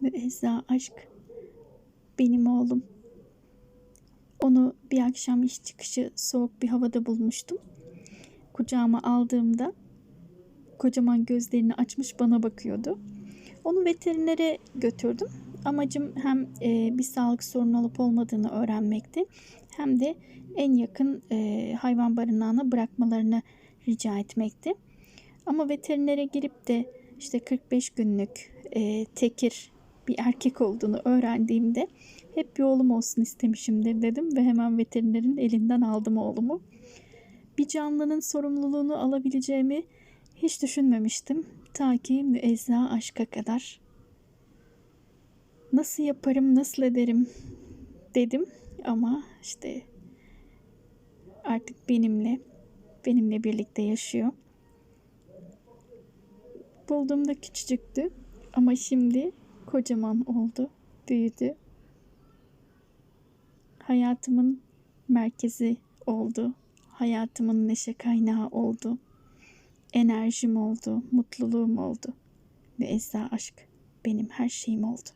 Müezza aşk benim oğlum. Onu bir akşam iş çıkışı soğuk bir havada bulmuştum. Kucağıma aldığımda kocaman gözlerini açmış bana bakıyordu. Onu veterinere götürdüm. Amacım hem e, bir sağlık sorunu olup olmadığını öğrenmekti hem de en yakın e, hayvan barınağına bırakmalarını rica etmekti. Ama veterinere girip de işte 45 günlük e, tekir bir erkek olduğunu öğrendiğimde hep bir oğlum olsun istemişimdir dedim ve hemen veterinerin elinden aldım oğlumu. Bir canlının sorumluluğunu alabileceğimi hiç düşünmemiştim. Ta ki müezza aşka kadar. Nasıl yaparım, nasıl ederim dedim ama işte artık benimle, benimle birlikte yaşıyor. Bulduğumda küçücüktü ama şimdi kocaman oldu, büyüdü. Hayatımın merkezi oldu. Hayatımın neşe kaynağı oldu. Enerjim oldu, mutluluğum oldu. Ve Esra aşk benim her şeyim oldu.